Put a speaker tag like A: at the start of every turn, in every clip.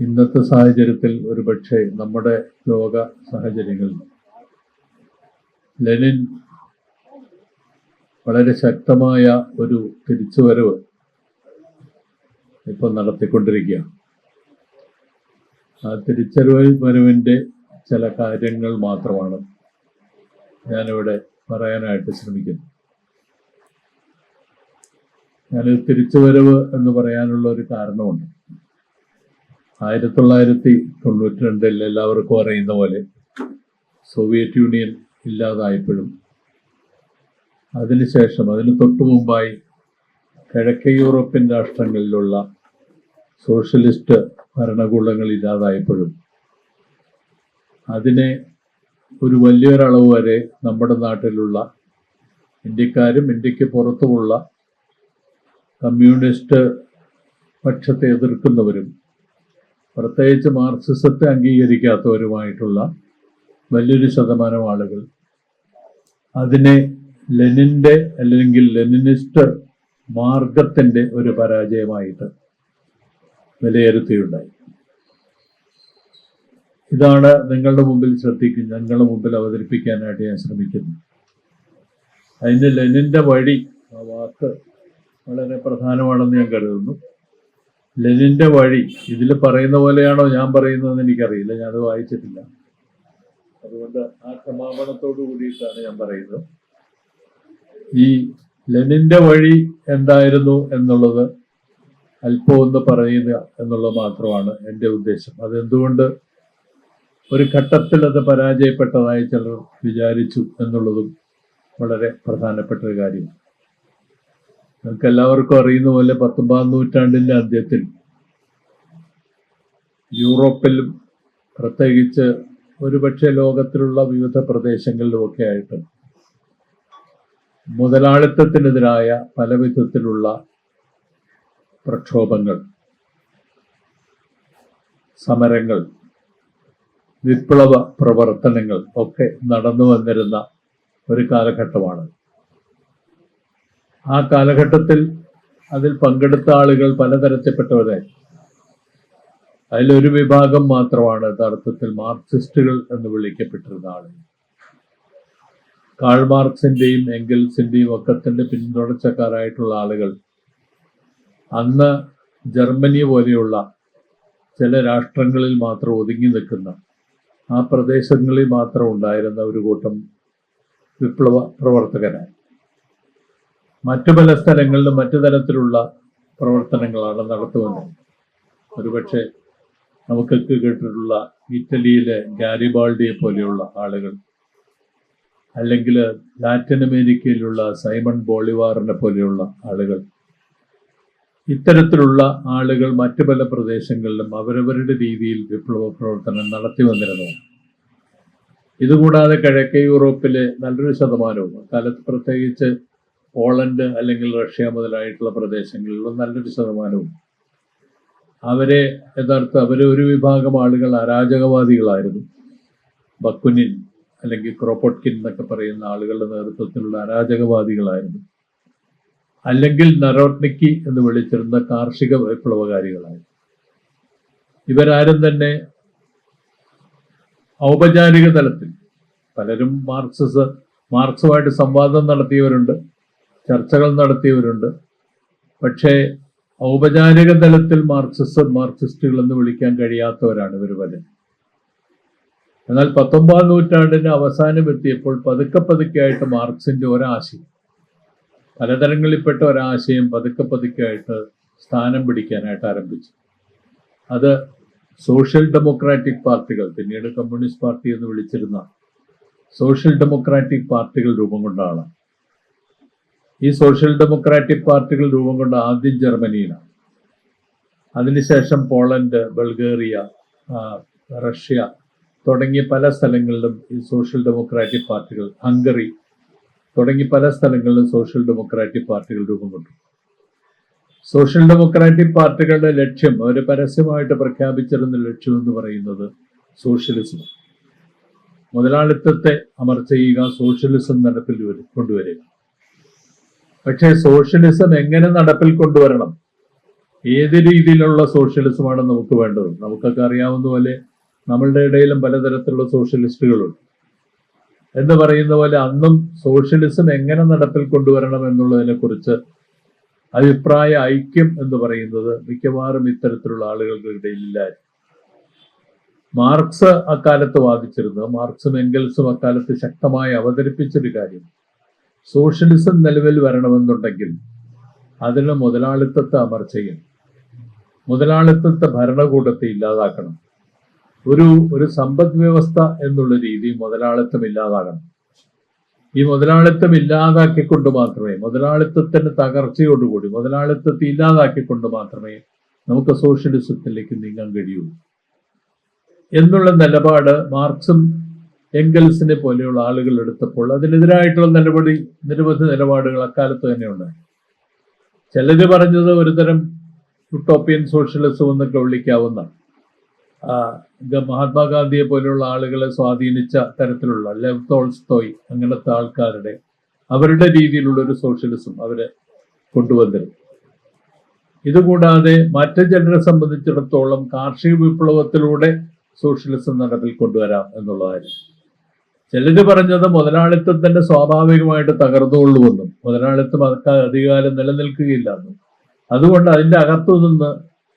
A: ഇന്നത്തെ സാഹചര്യത്തിൽ ഒരുപക്ഷെ നമ്മുടെ ലോക സാഹചര്യങ്ങളിൽ ലെനിൻ വളരെ ശക്തമായ ഒരു തിരിച്ചുവരവ് ഇപ്പം നടത്തിക്കൊണ്ടിരിക്കുകയാണ്. ആ തിരിച്ചറിവ് വരവിന്റെ ചില കാര്യങ്ങൾ മാത്രമാണ് ഞാനിവിടെ പറയാനായിട്ട് ശ്രമിക്കുന്നത്. ഞാൻ തിരിച്ചുവരവ് എന്ന് പറയാനുള്ള ഒരു കാരണമുണ്ട്. ആയിരത്തി തൊള്ളായിരത്തി തൊണ്ണൂറ്റി രണ്ടിൽ എല്ലാവർക്കും അറിയുന്ന പോലെ സോവിയറ്റ് യൂണിയൻ ഇല്ലാതായപ്പോഴും അതിനുശേഷം അതിന് തൊട്ടു മുമ്പായി കിഴക്കേ യൂറോപ്യൻ രാഷ്ട്രങ്ങളിലുള്ള സോഷ്യലിസ്റ്റ് ഭരണകൂടങ്ങൾ ഇല്ലാതായപ്പോഴും അതിനെ ഒരു വലിയൊരളവ് വരെ നമ്മുടെ നാട്ടിലുള്ള ഇന്ത്യക്കാരും ഇന്ത്യയ്ക്ക് പുറത്തുമുള്ള കമ്മ്യൂണിസ്റ്റ് പക്ഷത്തെ എതിർക്കുന്നവരും പ്രത്യേകിച്ച് മാർക്സിസത്തെ അംഗീകരിക്കാത്തവരുമായിട്ടുള്ള വലിയൊരു ശതമാനം ആളുകൾ അതിനെ ലെനിന്റെ അല്ലെങ്കിൽ ലെനിനിസ്റ്റ് മാർഗത്തിന്റെ ഒരു പരാജയമായിട്ട് വിലയിരുത്തിയുണ്ടായി. ഇതാണ് നിങ്ങളുടെ മുമ്പിൽ ശ്രദ്ധിക്കും നിങ്ങളുടെ മുമ്പിൽ അവതരിപ്പിക്കാനായിട്ട് ഞാൻ ശ്രമിക്കുന്നു. അതിന് ലെനിന്റെ വഴി ആ വാക്ക് വളരെ പ്രധാനമാണെന്ന് ഞാൻ കരുതുന്നു. ലെനിന്റെ വഴി. ഇതിൽ പറയുന്ന പോലെയാണോ ഞാൻ പറയുന്നതെന്ന് എനിക്കറിയില്ല. ഞാനത് വായിച്ചിട്ടില്ല. അതുകൊണ്ട് ആ ക്ഷമാപണത്തോടു കൂടിയിട്ടാണ് ഞാൻ പറയുന്നത്. ഈ ലെനിന്റെ വഴി എന്തായിരുന്നു എന്നുള്ളത് അല്പം ഒന്ന് പറയുക എന്നുള്ളത് മാത്രമാണ് എന്റെ ഉദ്ദേശം. അതെന്തുകൊണ്ട് ഒരു ഘട്ടത്തിൽ അത് പരാജയപ്പെട്ടതായി ചിലർ വിചാരിച്ചു എന്നുള്ളതും വളരെ പ്രധാനപ്പെട്ട ഒരു കാര്യമാണ്. നമുക്ക് എല്ലാവർക്കും അറിയുന്ന പോലെ പത്തൊമ്പതാം നൂറ്റാണ്ടിന്റെ അന്ത്യത്തിൽ യൂറോപ്പിലും പ്രത്യേകിച്ച് ഒരുപക്ഷെ ലോകത്തിലുള്ള വിവിധ പ്രദേശങ്ങളിലുമൊക്കെ ആയിട്ട് മുതലാളിത്തത്തിനെതിരായ പല വിധത്തിലുള്ള പ്രക്ഷോഭങ്ങൾ സമരങ്ങൾ വിപ്ലവ പ്രവർത്തനങ്ങൾ ഒക്കെ നടന്നു വന്നിരുന്ന ഒരു കാലഘട്ടമാണ്. ആ കാലഘട്ടത്തിൽ അതിൽ പങ്കെടുത്ത ആളുകൾ പലതരത്തിൽപ്പെട്ടവരായി. അതിലൊരു വിഭാഗം മാത്രമാണ് യഥാർത്ഥത്തിൽ മാർക്സിസ്റ്റുകൾ എന്ന് വിളിക്കപ്പെട്ടിരുന്ന ആളുകൾ. കാൾ മാർക്സിന്റെയും എംഗൽസിന്റെയും ഒക്കത്തിന്റെ പിന്തുടർച്ചക്കാരായിട്ടുള്ള ആളുകൾ അന്ന് ജർമ്മനി പോലെയുള്ള ചില രാഷ്ട്രങ്ങളിൽ മാത്രം ഒതുങ്ങി നിൽക്കുന്ന ആ പ്രദേശങ്ങളിൽ മാത്രം ഉണ്ടായിരുന്ന ഒരു കൂട്ടം വിപ്ലവ പ്രവർത്തകരായി. മറ്റു പല സ്ഥലങ്ങളിലും മറ്റു തരത്തിലുള്ള പ്രവർത്തനങ്ങളാണ് നടത്തുന്നത്. ഒരുപക്ഷെ നമുക്കൊക്കെ കേട്ടിട്ടുള്ള ഇറ്റലിയിലെ ഗാരിബാൾഡിയെ പോലെയുള്ള ആളുകൾ അല്ലെങ്കിൽ ലാറ്റിൻ അമേരിക്കയിലുള്ള സൈമൺ ബോളിവാറിനെ പോലെയുള്ള ആളുകൾ ഇത്തരത്തിലുള്ള ആളുകൾ മറ്റു പല പ്രദേശങ്ങളിലും അവരവരുടെ രീതിയിൽ വിപ്ലവ പ്രവർത്തനം നടത്തി വന്നിരുന്നു. ഇതുകൂടാതെ കിഴക്കേ യൂറോപ്പിലെ നല്ലൊരു ശതമാനവും കാലത്ത് പ്രത്യേകിച്ച് പോളണ്ട് അല്ലെങ്കിൽ റഷ്യ മുതലായിട്ടുള്ള പ്രദേശങ്ങളിലുള്ള നല്ലൊരു ശതമാനവും. അവരെ യഥാർത്ഥ അവരെ ഒരു വിഭാഗം ആളുകൾ അരാജകവാദികളായിരുന്നു. ബക്കുനിൻ അല്ലെങ്കിൽ ക്രോപ്പൊട്കിൻ എന്നൊക്കെ പറയുന്ന ആളുകളുടെ നേതൃത്വത്തിലുള്ള അരാജകവാദികളായിരുന്നു. അല്ലെങ്കിൽ നറോട്നിക്കി എന്ന് വിളിച്ചിരുന്ന കാർഷിക വിപ്ലവകാരികളായിരുന്നു. ഇവരാരും തന്നെ ഔപചാരിക തലത്തിൽ പലരും മാർക്സിസ് മാർക്സുമായിട്ട് സംവാദം നടത്തിയവരുണ്ട്. ചർച്ചകൾ നടത്തിയവരുണ്ട്. പക്ഷേ ഔപചാരിക തലത്തിൽ മാർക്സിസ്റ്റ് മാർക്സിസ്റ്റുകൾ എന്ന് വിളിക്കാൻ കഴിയാത്തവരാണ് ഇവർ പലരും. എന്നാൽ പത്തൊമ്പതാം നൂറ്റാണ്ടിന്റെ അവസാനം എത്തിയപ്പോൾ പതുക്കെ പതുക്കെയായിട്ട് മാർക്സിന്റെ ഒരാശയം പലതരങ്ങളിൽപ്പെട്ട ഒരാശയം പതുക്കെ പതുക്കെയായിട്ട് സ്ഥാനം പിടിക്കാനായിട്ട് ആരംഭിച്ചു. അത് സോഷ്യൽ ഡെമോക്രാറ്റിക് പാർട്ടികൾ പിന്നീട് കമ്മ്യൂണിസ്റ്റ് പാർട്ടി എന്ന് വിളിച്ചിരുന്ന സോഷ്യൽ ഡെമോക്രാറ്റിക് പാർട്ടികൾ രൂപം കൊണ്ട ആളാണ്. ഈ സോഷ്യൽ ഡെമോക്രാറ്റിക് പാർട്ടികൾ രൂപം കൊണ്ട ആദ്യം ജർമ്മനിയിലാണ്. അതിനുശേഷം പോളണ്ട് ബൾഗേറിയ റഷ്യ തുടങ്ങിയ പല സ്ഥലങ്ങളിലും ഈ സോഷ്യൽ ഡെമോക്രാറ്റിക് പാർട്ടികൾ ഹംഗറി തുടങ്ങി പല സ്ഥലങ്ങളിലും സോഷ്യൽ ഡെമോക്രാറ്റിക് പാർട്ടികൾ രൂപം കൊണ്ടു. സോഷ്യൽ ഡെമോക്രാറ്റിക് പാർട്ടികളുടെ ലക്ഷ്യം അവർ പരസ്യമായിട്ട് പ്രഖ്യാപിച്ചിരുന്ന ലക്ഷ്യം എന്ന് പറയുന്നത് സോഷ്യലിസം. മുതലാളിത്തത്തെ അമർച്ച ചെയ്യുക സോഷ്യലിസം നടപ്പിൽ വരും- കൊണ്ടുവരിക. പക്ഷേ സോഷ്യലിസം എങ്ങനെ നടപ്പിൽ കൊണ്ടുവരണം? ഏത് രീതിയിലുള്ള സോഷ്യലിസമാണ് നമുക്ക് വേണ്ടത്? നമുക്കൊക്കെ അറിയാവുന്ന പോലെ നമ്മളുടെ ഇടയിലും പലതരത്തിലുള്ള സോഷ്യലിസ്റ്റുകളുണ്ട്. എന്ന് പറയുന്ന പോലെ അന്നും സോഷ്യലിസം എങ്ങനെ നടപ്പിൽ കൊണ്ടുവരണം എന്നുള്ളതിനെ കുറിച്ച് അഭിപ്രായ ഐക്യം എന്ന് പറയുന്നത് മിക്കവാറും ഇത്തരത്തിലുള്ള ആളുകൾക്ക് ഇടയിലില്ലായിരുന്നു. മാർക്സ് അക്കാലത്ത് വാദിച്ചിരുന്നത് മാർക്സും എംഗൽസും അക്കാലത്ത് ശക്തമായി അവതരിപ്പിച്ചൊരു കാര്യം. സോഷ്യലിസം നിലവിൽ വരണമെന്നുണ്ടെങ്കിൽ അതിന് മുതലാളിത്തത്തെ അമർച്ചയും മുതലാളിത്തത്തെ ഭരണകൂടത്തെ ഇല്ലാതാക്കണം. ഒരു ഒരു സമ്പദ് വ്യവസ്ഥ എന്നുള്ള രീതി മുതലാളിത്തം ഇല്ലാതാകണം ഈ മുതലാളിത്തം ഇല്ലാതാക്കിക്കൊണ്ട് മാത്രമേ മുതലാളിത്തത്തിന്റെ തകർച്ചയോടുകൂടി മുതലാളിത്തത്തെ ഇല്ലാതാക്കിക്കൊണ്ട് മാത്രമേ നമുക്ക് സോഷ്യലിസത്തിലേക്ക് നീങ്ങാൻ കഴിയൂ എന്നുള്ള നിലപാട് മാർക്സും എംഗൽസിനെ പോലെയുള്ള ആളുകൾ എടുത്തപ്പോൾ അതിനെതിരായിട്ടുള്ള നിലപടി നിരവധി നിലപാടുകൾ അക്കാലത്ത് തന്നെ ഉണ്ടായി. ചിലര് പറഞ്ഞത് ഒരുതരം യുട്ടോപ്പിയൻ സോഷ്യലിസം എന്നൊക്കെ വിളിക്കാവുന്ന മഹാത്മാഗാന്ധിയെ പോലെയുള്ള ആളുകളെ സ്വാധീനിച്ച തരത്തിലുള്ള ലെവ് തോൾസ്തോയ് അങ്ങനത്തെ ആൾക്കാരുടെ അവരുടെ രീതിയിലുള്ള ഒരു സോഷ്യലിസം അവർ കൊണ്ടുവന്നിരുന്നു. ഇതുകൂടാതെ മറ്റ് ജനറെ സംബന്ധിച്ചിടത്തോളം കാർഷിക വിപ്ലവത്തിലൂടെ സോഷ്യലിസം നടപ്പിൽ കൊണ്ടുവരാം എന്നുള്ളതായിരുന്നു. ചിലര് പറഞ്ഞത് മുതലാളിത്തം തന്നെ സ്വാഭാവികമായിട്ട് തകർന്നുകൊള്ളുമെന്നും മുതലാളിത്തം അധികാരം നിലനിൽക്കുകയില്ലെന്നും അതുകൊണ്ട് അതിന്റെ അകത്തു നിന്ന്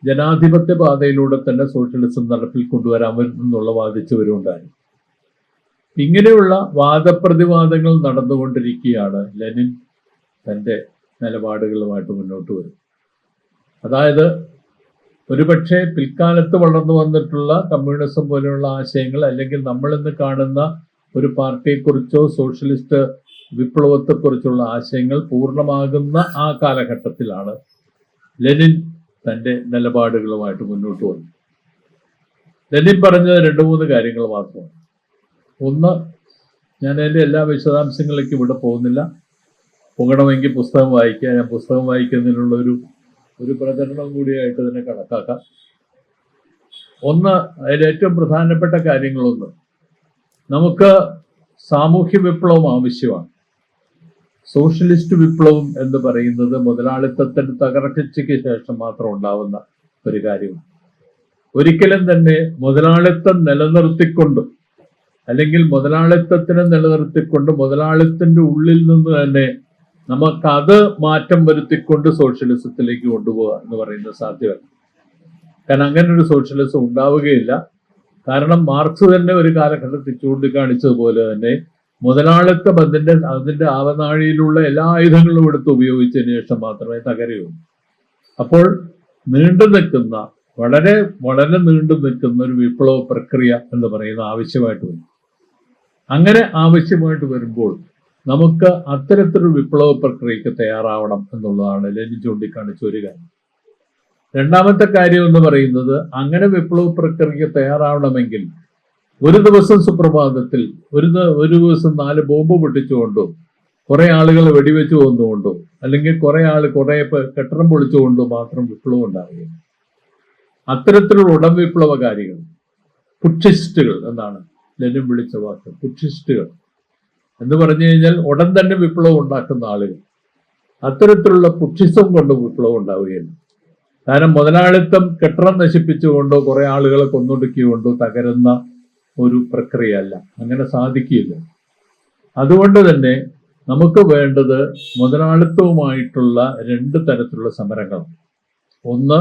A: ജനാധിപത്യ പാതയിലൂടെ തന്നെ സോഷ്യലിസം നടപ്പിൽ കൊണ്ടുവരാൻ കൊണ്ടുവരാമെന്നുള്ള വാദിച്ചവരുണ്ടായി ഇങ്ങനെയുള്ള വാദപ്രതിവാദങ്ങൾ നടന്നുകൊണ്ടിരിക്കുകയാണ് ലെനിൻ തന്റെ നിലപാടുകളുമായിട്ട് മുന്നോട്ട് വരും അതായത് ഒരുപക്ഷെ പിൽക്കാലത്ത് വളർന്നു വന്നിട്ടുള്ള കമ്മ്യൂണിസം പോലെയുള്ള ആശയങ്ങൾ അല്ലെങ്കിൽ നമ്മൾ ഇന്ന് കാണുന്ന ഒരു പാർട്ടിയെക്കുറിച്ചോ സോഷ്യലിസ്റ്റ് വിപ്ലവത്തെക്കുറിച്ചുള്ള ആശയങ്ങൾ പൂർണമാകുന്ന ആ കാലഘട്ടത്തിലാണ് ലെനിൻ തന്റെ നിലപാടുകളുമായിട്ട് മുന്നോട്ട് വന്നു ലെനിൻ പറഞ്ഞത് രണ്ട് മൂന്ന് കാര്യങ്ങൾ മാത്രമാണ്. ഒന്ന് ഞാൻ എന്റെ എല്ലാ വിശദാംശങ്ങളിലേക്കും ഇവിടെ പോകുന്നില്ല. പോകണമെങ്കിൽ പുസ്തകം വായിക്കുക ഞാൻ പുസ്തകം വായിക്കുന്നതിനുള്ള ഒരു ഒരു പ്രചരണം കൂടിയായിട്ട് തന്നെ കണക്കാക്കാം. ഒന്ന് അതിൽ ഏറ്റവും പ്രധാനപ്പെട്ട കാര്യങ്ങളൊന്ന് നമുക്ക് സാമൂഹ്യ വിപ്ലവം ആവശ്യമാണ്. സോഷ്യലിസ്റ്റ് വിപ്ലവം എന്ന് പറയുന്നത് മുതലാളിത്തത്തിന്റെ തകർച്ചയ്ക്ക് ശേഷം മാത്രം ഉണ്ടാവുന്ന ഒരു കാര്യമാണ്. ഒരിക്കലും തന്നെ മുതലാളിത്തം നിലനിർത്തിക്കൊണ്ട് അല്ലെങ്കിൽ മുതലാളിത്തത്തിനെ നിലനിർത്തിക്കൊണ്ട് മുതലാളിത്തിന്റെ ഉള്ളിൽ നിന്ന് തന്നെ നമുക്കത് മാറ്റം വരുത്തിക്കൊണ്ട് സോഷ്യലിസത്തിലേക്ക് കൊണ്ടുപോകുക എന്ന് പറയുന്നത് സാധ്യമല്ല. കാരണം അങ്ങനെ ഒരു സോഷ്യലിസം ഉണ്ടാവുകയില്ല. കാരണം മാർക്സ് തന്നെ ഒരു കാലഘട്ടത്തിൽ ചൂണ്ടിക്കാണിച്ചതുപോലെ തന്നെ മുതലാളിത്ത ബന്ധിന്റെ അതിന്റെ ആവനാഴിയിലുള്ള എല്ലാ ആയുധങ്ങളും എടുത്ത് ഉപയോഗിച്ചതിന് ശേഷം മാത്രമേ തകരുകയുള്ളൂ. അപ്പോൾ നീണ്ടു നിൽക്കുന്ന വളരെ വളരെ നീണ്ടു നിൽക്കുന്ന ഒരു വിപ്ലവ പ്രക്രിയ എന്ന് പറയുന്ന ആവശ്യമായിട്ട് വരും. അങ്ങനെ ആവശ്യമായിട്ട് വരുമ്പോൾ നമുക്ക് അത്തരത്തിലൊരു വിപ്ലവ പ്രക്രിയക്ക് തയ്യാറാവണം എന്നുള്ളതാണ് ലെനിൻ ചൂണ്ടിക്കാണിച്ച ഒരു കാര്യം. രണ്ടാമത്തെ കാര്യം എന്ന് പറയുന്നത് അങ്ങനെ വിപ്ലവ പ്രക്രിയ തയ്യാറാവണമെങ്കിൽ ഒരു ദിവസം സുപ്രഭാതത്തിൽ ഒരു ഒരു ദിവസം നാല് ബോംബ് പൊട്ടിച്ചുകൊണ്ടോ കുറെ ആളുകൾ വെടിവെച്ച് കൊന്നുകൊണ്ടോ അല്ലെങ്കിൽ കുറെ ആൾ കുറെ കെട്ടിടം പൊളിച്ചുകൊണ്ടോ മാത്രം വിപ്ലവം ഉണ്ടാവുകയില്ല അത്തരത്തിലുള്ള ഉടൻ വിപ്ലവകാരികൾ പുക്ഷിസ്റ്റുകൾ എന്നാണ് ലെനിൻ വിളിച്ച വാക്ക് പുക്ഷിസ്റ്റുകൾ എന്ന് പറഞ്ഞു കഴിഞ്ഞാൽ ഉടൻ തന്നെ വിപ്ലവം ഉണ്ടാക്കുന്ന ആളുകൾ. അത്തരത്തിലുള്ള പുക്ഷിസം കൊണ്ട് വിപ്ലവം ഉണ്ടാവുകയില്ല കാരണം മുതലാളിത്തം കെട്ടിടം നശിപ്പിച്ചുകൊണ്ടോ കുറെ ആളുകളെ കൊന്നൊടുക്കിക്കൊണ്ടോ തകരുന്ന ഒരു പ്രക്രിയ അല്ല അങ്ങനെ സാധിക്കില്ല. അതുകൊണ്ട് തന്നെ നമുക്ക് വേണ്ടത് മുതലാളിത്തവുമായിട്ടുള്ള രണ്ട് തരത്തിലുള്ള സമരങ്ങൾ. ഒന്ന്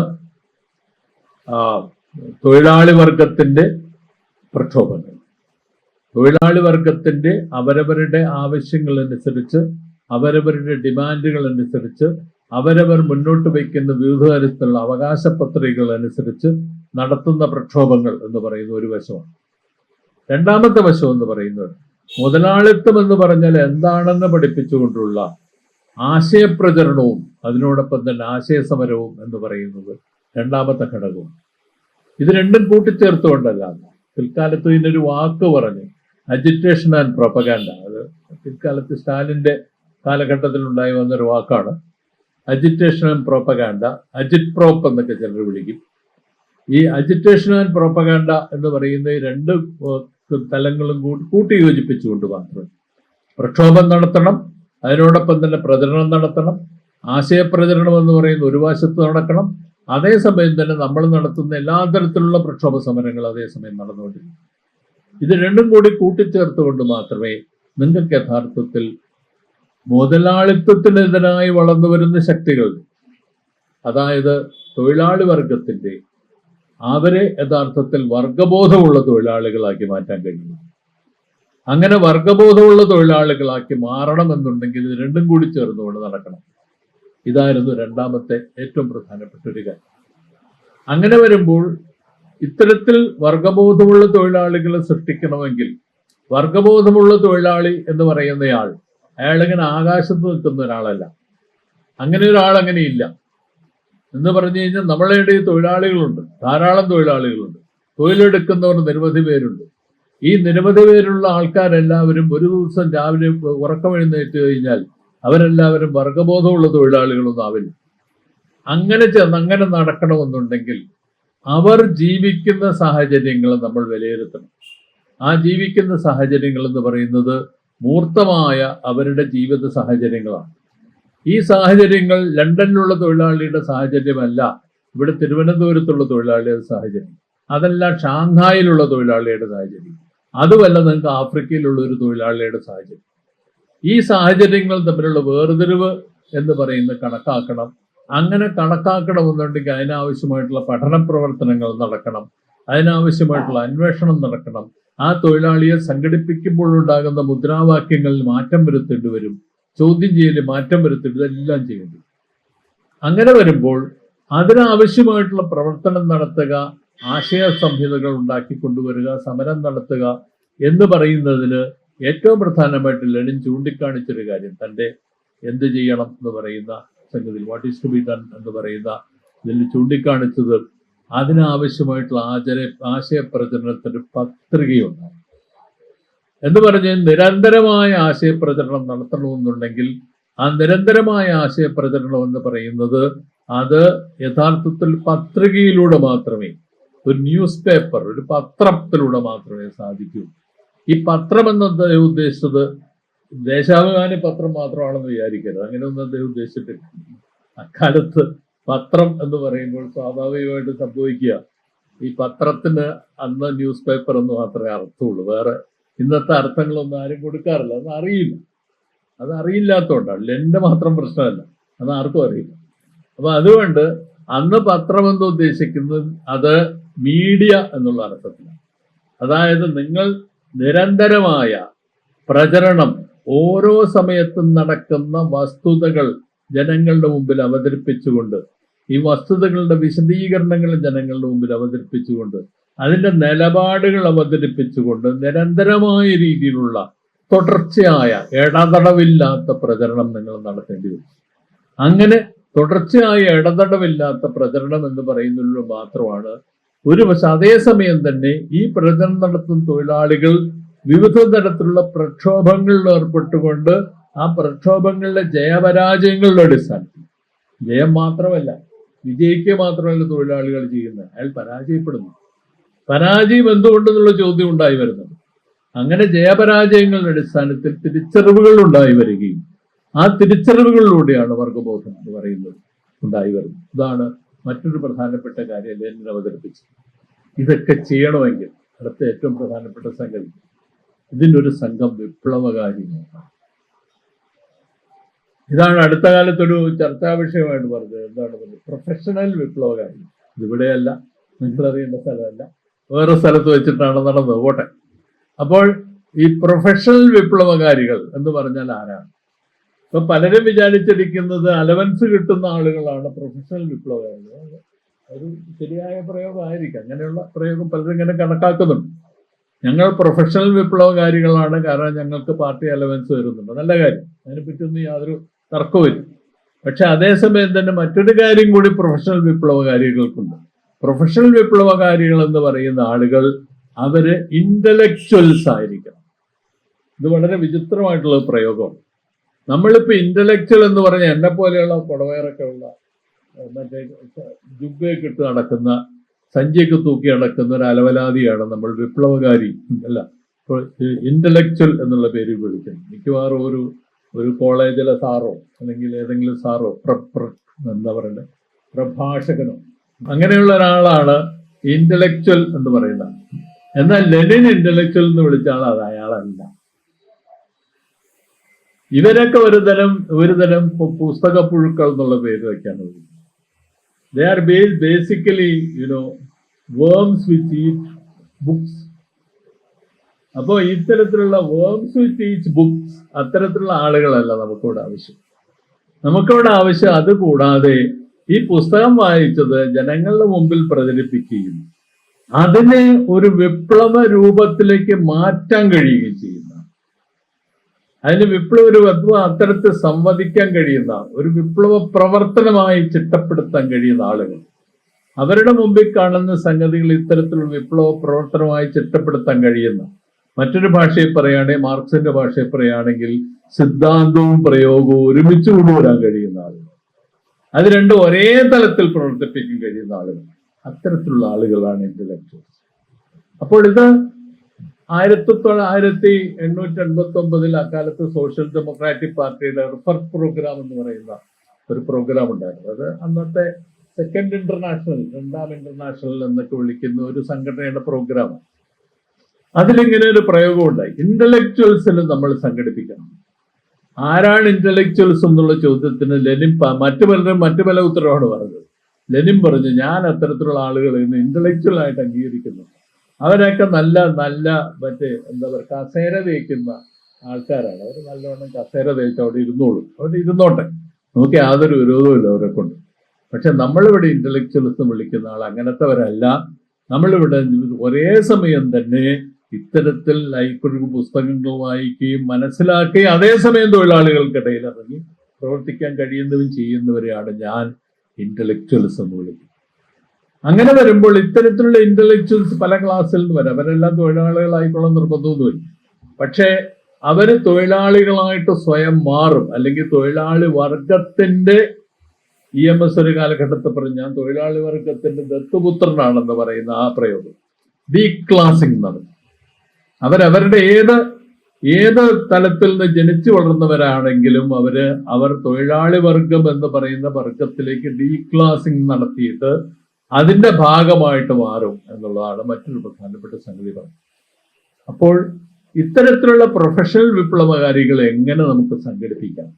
A: തൊഴിലാളി വർഗത്തിന്റെ പ്രക്ഷോഭങ്ങൾ. തൊഴിലാളി വർഗത്തിന്റെ അവരവരുടെ ആവശ്യങ്ങൾ അനുസരിച്ച് അവരവരുടെ ഡിമാൻഡുകൾ അനുസരിച്ച് അവരവർ മുന്നോട്ട് വയ്ക്കുന്ന വിവിധ തരത്തിലുള്ള അവകാശ പത്രികകൾ അനുസരിച്ച് നടത്തുന്ന പ്രക്ഷോഭങ്ങൾ എന്ന് പറയുന്ന ഒരു വശമാണ്. രണ്ടാമത്തെ വശം എന്ന് പറയുന്നത് മുതലാളിത്തം എന്ന് പറഞ്ഞാൽ എന്താണെന്ന് പഠിപ്പിച്ചുകൊണ്ടുള്ള ആശയപ്രചരണവും അതിനോടൊപ്പം തന്നെ ആശയസമരവും എന്ന് പറയുന്നത് രണ്ടാമത്തെ ഘടകവും ഇത് രണ്ടും കൂട്ടിച്ചേർത്തുകൊണ്ടല്ല. പിൽക്കാലത്ത് ഇതിനൊരു വാക്ക് പറഞ്ഞു അജിറ്റേഷൻ ആൻഡ് പ്രൊപ്പഗാൻഡ അത് പിൽക്കാലത്ത് സ്റ്റാലിന്റെ കാലഘട്ടത്തിൽ ഉണ്ടായി വന്നൊരു വാക്കാണ്. Agitation and propaganda agit prop എന്നൊക്കെ ചിലർ വിളിക്കും. ഈ അജിറ്റേഷൻ ആൻഡ് പ്രോപ്പഗാൻഡ എന്ന് പറയുന്ന രണ്ട് തലങ്ങളും കൂടി കൂട്ടി യോജിപ്പിച്ചുകൊണ്ട് മാത്രം പ്രക്ഷോഭം നടത്തണം അതിനോടൊപ്പം തന്നെ പ്രചരണം നടത്തണം ആശയപ്രചരണം എന്ന് പറയുന്ന ഒരു വശത്ത് നടക്കണം അതേസമയം തന്നെ നമ്മൾ നടത്തുന്ന എല്ലാ തരത്തിലുള്ള പ്രക്ഷോഭ സമരങ്ങൾ അതേസമയം നടന്നുകൊണ്ടിരിക്കും. ഇത് രണ്ടും കൂടി കൂട്ടിച്ചേർത്തുകൊണ്ട് മാത്രമേ നിങ്ങൾക്ക് യഥാർത്ഥത്തിൽ മുതലാളിത്തത്തിനെതിരായി വളർന്നു വരുന്ന ശക്തികൾ. അതായത് തൊഴിലാളി വർഗത്തിന്റെ അവരെ യഥാർത്ഥത്തിൽ വർഗബോധമുള്ള തൊഴിലാളികളാക്കി മാറ്റാൻ കഴിയും. അങ്ങനെ വർഗബോധമുള്ള തൊഴിലാളികളാക്കി മാറണമെന്നുണ്ടെങ്കിൽ ഇത് രണ്ടും കൂടി ചേർന്നുകൊണ്ട് നടക്കണം. ഇതായിരുന്നു രണ്ടാമത്തെ ഏറ്റവും പ്രധാനപ്പെട്ട ഒരു കാര്യം. അങ്ങനെ വരുമ്പോൾ ഇത്തരത്തിൽ വർഗബോധമുള്ള തൊഴിലാളികളെ സൃഷ്ടിക്കണമെങ്കിൽ വർഗബോധമുള്ള തൊഴിലാളി എന്ന് പറയുന്നയാൾ അയാളിങ്ങനെ ആകാശത്ത് നിൽക്കുന്ന ഒരാളല്ല. അങ്ങനെ ഒരാൾ അങ്ങനെ ഇല്ല. എന്ന് പറഞ്ഞു കഴിഞ്ഞാൽ നമ്മളെ ഇടയിൽ തൊഴിലാളികളുണ്ട്. ധാരാളം തൊഴിലാളികളുണ്ട്. തൊഴിലെടുക്കുന്നവർ നിരവധി പേരുണ്ട്. ഈ നിരവധി പേരുള്ള ആൾക്കാരെല്ലാവരും ഒരു ദിവസം രാവിലെ ഉറക്കം എഴുന്നേറ്റ് കഴിഞ്ഞാൽ അവരെല്ലാവരും വർഗബോധമുള്ള തൊഴിലാളികളൊന്നും ആവില്ല. അങ്ങനെ ചെന്ന് അങ്ങനെ നടക്കണമെന്നുണ്ടെങ്കിൽ അവർ ജീവിക്കുന്ന സാഹചര്യങ്ങൾ നമ്മൾ വിലയിരുത്തണം. ആ ജീവിക്കുന്ന സാഹചര്യങ്ങൾ എന്ന് പറയുന്നത് മൂർത്തമായ അവരുടെ ജീവിത സാഹചര്യങ്ങളാണ്. ഈ സാഹചര്യങ്ങൾ ലണ്ടനിലുള്ള തൊഴിലാളിയുടെ സാഹചര്യമല്ല ഇവിടെ തിരുവനന്തപുരത്തുള്ള തൊഴിലാളിയുടെ സാഹചര്യം. അതല്ല ഷാങ്ഹായിലുള്ള തൊഴിലാളിയുടെ സാഹചര്യം. അതുമല്ല നിങ്ങൾക്ക് ആഫ്രിക്കയിലുള്ള ഒരു തൊഴിലാളിയുടെ സാഹചര്യം. ഈ സാഹചര്യങ്ങൾ തമ്മിലുള്ള വേർതിരിവ് എന്ന് പറയുന്നത് കണക്കാക്കണം. അങ്ങനെ കണക്കാക്കണമെന്നുണ്ടെങ്കിൽ അതിനാവശ്യമായിട്ടുള്ള പഠന പ്രവർത്തനങ്ങൾ നടക്കണം. അതിനാവശ്യമായിട്ടുള്ള അന്വേഷണം നടക്കണം. ആ തൊഴിലാളിയെ സംഘടിപ്പിക്കുമ്പോഴുണ്ടാകുന്ന മുദ്രാവാക്യങ്ങളിൽ മാറ്റം വരുത്തേണ്ടി വരും. ചോദ്യം ചെയ്യൽ മാറ്റം വരുത്തേണ്ടി എല്ലാം ചെയ്യേണ്ടി അങ്ങനെ വരുമ്പോൾ അതിനാവശ്യമായിട്ടുള്ള പ്രവർത്തനം നടത്തുക ആശയ സംഹിതകൾ ഉണ്ടാക്കി കൊണ്ടുവരിക സമരം നടത്തുക എന്ന് പറയുന്നതിന് ഏറ്റവും പ്രധാനമായിട്ട് ലെനിൻ ചൂണ്ടിക്കാണിച്ചൊരു കാര്യം. തന്റെ എന്ത് ചെയ്യണം എന്ന് പറയുന്ന സംഗതി what is to be done എന്ന് പറയുന്ന ഇതിൽ ചൂണ്ടിക്കാണിച്ചത് അതിനാവശ്യമായിട്ടുള്ള ആചര ആശയപ്രചരണത്തിന്റെ പത്രികയുണ്ടായി എന്ന് പറഞ്ഞ് നിരന്തരമായ ആശയപ്രചരണം നടത്തണമെന്നുണ്ടെങ്കിൽ ആ നിരന്തരമായ ആശയപ്രചരണം എന്ന് പറയുന്നത് അത് യഥാർത്ഥത്തിൽ പത്രികയിലൂടെ മാത്രമേ ഒരു ന്യൂസ് പേപ്പർ ഒരു പത്രത്തിലൂടെ മാത്രമേ സാധിക്കൂ. ഈ പത്രം എന്നത് ഉദ്ദേശിച്ചത് ദേശാഭിമാനി പത്രം മാത്രമാണെന്ന് വിചാരിക്കരുത്. അങ്ങനെയൊന്നും അദ്ദേഹം ഉദ്ദേശിച്ചിട്ടില്ല. അക്കാലത്ത് പത്രം എന്ന് പറയുമ്പോൾ സ്വാഭാവികമായിട്ട് സംഭവിക്കുക. ഈ പത്രത്തിന് അന്ന് ന്യൂസ് പേപ്പർ എന്ന് മാത്രമേ അർത്ഥമുള്ളൂ. വേറെ ഇന്നത്തെ അർത്ഥങ്ങളൊന്നും ആരും കൊടുക്കാറില്ല. അത് അറിയില്ല. അത് അറിയില്ലാത്തതുകൊണ്ടാണ് എന്റെ മാത്രം പ്രശ്നമല്ല. അത് ആർക്കും അറിയില്ല. അപ്പൊ അതുകൊണ്ട് അന്ന് പത്രം എന്ന് ഉദ്ദേശിക്കുന്നത് അത് മീഡിയ എന്നുള്ള അർത്ഥത്തിലാണ്. അതായത് നിങ്ങൾ നിരന്തരമായ പ്രചരണം ഓരോ സമയത്തും നടക്കുന്ന വസ്തുതകൾ ജനങ്ങളുടെ മുമ്പിൽ അവതരിപ്പിച്ചുകൊണ്ട് ഈ വസ്തുതകളുടെ വിശദീകരണങ്ങൾ ജനങ്ങളുടെ മുമ്പിൽ അവതരിപ്പിച്ചുകൊണ്ട് അതിന്റെ നിലപാടുകൾ അവതരിപ്പിച്ചുകൊണ്ട് നിരന്തരമായ രീതിയിലുള്ള തുടർച്ചയായ ഇടതടവില്ലാത്ത പ്രചരണം നിങ്ങൾ നടത്തേണ്ടി വരും. അങ്ങനെ തുടർച്ചയായ ഇടതടവില്ലാത്ത പ്രചരണം എന്ന് പറയുന്നതിലൂടെ മാത്രമാണ് ഒരു പക്ഷെ അതേസമയം തന്നെ ഈ പ്രചരണം നടത്തുന്ന തൊഴിലാളികൾ വിവിധ തരത്തിലുള്ള പ്രക്ഷോഭങ്ങളിൽ ഏർപ്പെട്ടുകൊണ്ട് ആ പ്രക്ഷോഭങ്ങളിലെ ജയപരാജയങ്ങളുടെ അടിസ്ഥാനത്തിൽ. ജയം മാത്രമല്ല വിജയിക്കുക മാത്രമല്ല തൊഴിലാളികൾ ചെയ്യുന്നത്. അയാൾ പരാജയപ്പെടുന്നു. പരാജയം എന്തുകൊണ്ടെന്നുള്ള ചോദ്യം ഉണ്ടായി വരുന്നത്. അങ്ങനെ ജയപരാജയങ്ങളുടെ അടിസ്ഥാനത്തിൽ തിരിച്ചറിവുകൾ ഉണ്ടായി വരികയും ആ തിരിച്ചറിവുകളിലൂടെയാണ് വർഗബോധം എന്ന് പറയുന്നത് ഉണ്ടായി വരുന്നത്. ഇതാണ് മറ്റൊരു പ്രധാനപ്പെട്ട കാര്യം ലെനിൻ അവതരിപ്പിച്ചത്. ഇതൊക്കെ ചെയ്യണമെങ്കിൽ അടുത്ത ഏറ്റവും പ്രധാനപ്പെട്ട സംഗതി ഇതിനൊരു സംഘം വിപ്ലവകാരിയാണ് ഇതാണ് അടുത്ത കാലത്തൊരു ചർച്ചാ വിഷയമായിട്ട് പറഞ്ഞത്. എന്താണ് പറഞ്ഞത്? പ്രൊഫഷണൽ വിപ്ലവകാരി. ഇതിവിടെയല്ല. നിങ്ങളറിയേണ്ട സ്ഥലമല്ല. വേറെ സ്ഥലത്ത് വെച്ചിട്ടാണ് നടന്നത്. പോട്ടെ. അപ്പോൾ ഈ പ്രൊഫഷണൽ വിപ്ലവകാരികൾ എന്ന് പറഞ്ഞാൽ ആരാണ്? ഇപ്പൊ പലരും വിചാരിച്ചിരിക്കുന്നത് അലവൻസ് കിട്ടുന്ന ആളുകളാണ് പ്രൊഫഷണൽ വിപ്ലവകാരികൾ. ഒരു ശരിയായ പ്രയോഗമായിരിക്കും. അങ്ങനെയുള്ള പ്രയോഗം പലരും ഇങ്ങനെ കണക്കാക്കുന്നുണ്ട്. ഞങ്ങൾ പ്രൊഫഷണൽ വിപ്ലവകാരികളാണ്. കാരണം ഞങ്ങൾക്ക് പാർട്ടി അലവൻസ് വരുന്നുണ്ട് നല്ല കാര്യം. അതിനെ അതിനെപ്പറ്റിയൊന്നും യാതൊരു തർക്കവുമില്ല പക്ഷെ അതേസമയം തന്നെ മറ്റൊരു കാര്യം കൂടി പ്രൊഫഷണൽ വിപ്ലവകാരികൾക്കുണ്ട്. പ്രൊഫഷണൽ വിപ്ലവകാരികൾ എന്ന് പറയുന്ന ആളുകൾ അവർ ഇന്റലക്ച്വൽസ് ആയിരിക്കണം. ഇത് വളരെ വിചിത്രമായിട്ടുള്ള പ്രയോഗമാണ്. നമ്മളിപ്പോ ഇന്റലക്ച്വൽ എന്ന് പറഞ്ഞ എന്നെ പോലെയുള്ള പുടവയറൊക്കെ ഉള്ള മറ്റേ ജുബയൊക്കെ ഇട്ട് നടക്കുന്ന സഞ്ചിയൊക്കെ തൂക്കി നടക്കുന്ന ഒരു അലവലാതിയാണ് നമ്മൾ വിപ്ലവകാരി അല്ല ഇപ്പോൾ ഇന്റലക്ച്വൽ എന്നുള്ള പേര് വിളിക്കുന്നത്. മിക്കവാറും ഒരു ഒരു കോളേജിലെ സാറോ അല്ലെങ്കിൽ ഏതെങ്കിലും സാറോ എന്താ പറയണ്ടേ? പ്രഭാഷകനോ. അങ്ങനെയുള്ള ഒരാളാണ് ഇന്റലക്ച്വൽ എന്ന് പറയുന്നത്. എന്നാൽ ലെനിൻ ഇന്റലക്ച്വൽ എന്ന് വിളിച്ച ആൾ അത് അയാളല്ല. ഇവരൊക്കെ ഒരു തരം ഒരു തരം പുസ്തക പുഴുക്കൾ എന്നുള്ള പേര് വയ്ക്കാൻ they are basically you know worms which eat books അപ്പോ ഇത്തരത്തിലുള്ള വേംസ് ടീച്ച് ബുക്സ് അത്തരത്തിലുള്ള ആളുകളല്ല നമുക്കിവിടെ ആവശ്യം. നമുക്കിവിടെ ആവശ്യം അത് കൂടാതെ ഈ പുസ്തകം വായിച്ചത് ജനങ്ങളുടെ മുമ്പിൽ പ്രചരിപ്പിക്കുകയും അതിനെ ഒരു വിപ്ലവ രൂപത്തിലേക്ക് മാറ്റാൻ കഴിയുകയും ചെയ്യുന്ന അതിന് വിപ്ലവ രൂപത്വം അത്തരത്തിൽ സംവദിക്കാൻ കഴിയുന്ന ഒരു വിപ്ലവ പ്രവർത്തനമായി ചിട്ടപ്പെടുത്താൻ കഴിയുന്ന ആളുകൾ. അവരുടെ മുമ്പിൽ കാണുന്ന സംഗതികൾ ഇത്തരത്തിലുള്ള വിപ്ലവ പ്രവർത്തനമായി ചിട്ടപ്പെടുത്താൻ കഴിയുന്ന മറ്റൊരു ഭാഷയെ പറയുകയാണെങ്കിൽ മാർക്സിന്റെ ഭാഷയെ പറയുകയാണെങ്കിൽ സിദ്ധാന്തവും പ്രയോഗവും ഒരുമിച്ച് കൊണ്ടുവരാൻ കഴിയുന്ന ആളുകൾ അത് രണ്ടും ഒരേ തലത്തിൽ പ്രവർത്തിപ്പിക്കാൻ കഴിയുന്ന ആളുകൾ അത്തരത്തിലുള്ള ആളുകളാണ് ഇന്റലക്ച്വൽസ് അപ്പോൾ ഇത് ആയിരത്തി ആയിരത്തി എണ്ണൂറ്റി എൺപത്തി ഒമ്പതിൽ അക്കാലത്ത് സോഷ്യൽ ഡെമോക്രാറ്റിക് പാർട്ടിയുടെ റിഫർ പ്രോഗ്രാം എന്ന് പറയുന്ന ഒരു പ്രോഗ്രാം ഉണ്ടായിരുന്നു. അത് അന്നത്തെ സെക്കൻഡ് ഇന്റർനാഷണൽ രണ്ടാം ഇന്റർനാഷണൽ എന്നൊക്കെ വിളിക്കുന്ന ഒരു സംഘടനയുടെ പ്രോഗ്രാമാണ് അതിലിങ്ങനെ ഒരു പ്രയോഗം ഉണ്ടായി ഇന്റലക്ച്വൽസിൽ നമ്മൾ സംഘടിപ്പിക്കണം. ആരാണ് ഇന്റലക്ച്വൽസ് എന്നുള്ള ചോദ്യത്തിന് ലെനിൻ മറ്റു പലരും മറ്റു പല ഉത്തരവാണ് പറഞ്ഞത്. ലെനിൻ പറഞ്ഞു ഞാൻ അത്തരത്തിലുള്ള ആളുകളെ ഇന്ന് ഇന്റലക്ച്വൽ ആയിട്ട് അംഗീകരിക്കുന്നു. അവരൊക്കെ നല്ല നല്ല മറ്റേ എന്താ പറയുക കസേര തേക്കുന്ന ആൾക്കാരാണ്. അവർ നല്ലവണ്ണം കസേര തേച്ച് അവിടെ ഇരുന്നോളൂ. അവിടെ ഇരുന്നോട്ടെ. നമുക്ക് യാതൊരു വിരോധവുമില്ല അവരെ കൊണ്ട്. പക്ഷെ നമ്മളിവിടെ ഇന്റലക്ച്വൽസ് വിളിക്കുന്ന ആൾ അങ്ങനത്തെവരല്ല. നമ്മളിവിടെ ഒരേ സമയം തന്നെ ഇത്തരത്തിൽ ലൈബ്രറി പുസ്തകങ്ങൾ വായിക്കുകയും മനസ്സിലാക്കുകയും അതേസമയം തൊഴിലാളികൾക്കിടയിൽ ഇറങ്ങി പ്രവർത്തിക്കാൻ കഴിയുന്നതും ചെയ്യുന്നവരെയാണ് ഞാൻ ഇന്റലക്ച്വൽസ് എന്ന് വിളിക്കുന്നത്. അങ്ങനെ വരുമ്പോൾ ഇത്തരത്തിലുള്ള ഇന്റലക്ച്വൽസ് പല ക്ലാസ്സിൽ നിന്ന് വരാം. അവരെല്ലാം തൊഴിലാളികളായിക്കൊള്ള നിർബന്ധമൊന്നുമില്ല. പക്ഷേ അവർ തൊഴിലാളികളായിട്ട് സ്വയം മാറും. അല്ലെങ്കിൽ തൊഴിലാളി വർഗത്തിന്റെ ഇ എം എസ് ഒരു കാലഘട്ടത്തിൽ പറഞ്ഞു ഞാൻ തൊഴിലാളി വർഗത്തിന്റെ ദത്തുപുത്രനാണെന്ന് പറയുന്ന ആ പ്രയോഗം. ഡീ ക്ലാസിംഗ് നടന്നു. അവരവരുടെ ഏത് ഏത് തലത്തിൽ നിന്ന് ജനിച്ചു വളർന്നവരാണെങ്കിലും അവർ അവർ തൊഴിലാളി വർഗം എന്ന് പറയുന്ന വർഗത്തിലേക്ക് ഡീ ക്ലാസിങ് നടത്തിയിട്ട് അതിന്റെ ഭാഗമായിട്ട് മാറും എന്നുള്ളതാണ് മറ്റൊരു പ്രധാനപ്പെട്ട സംഗതി പറഞ്ഞത്. അപ്പോൾ ഇത്തരത്തിലുള്ള പ്രൊഫഷണൽ വിപ്ലവകാരികളെ എങ്ങനെ നമുക്ക് സംഘടിപ്പിക്കാം?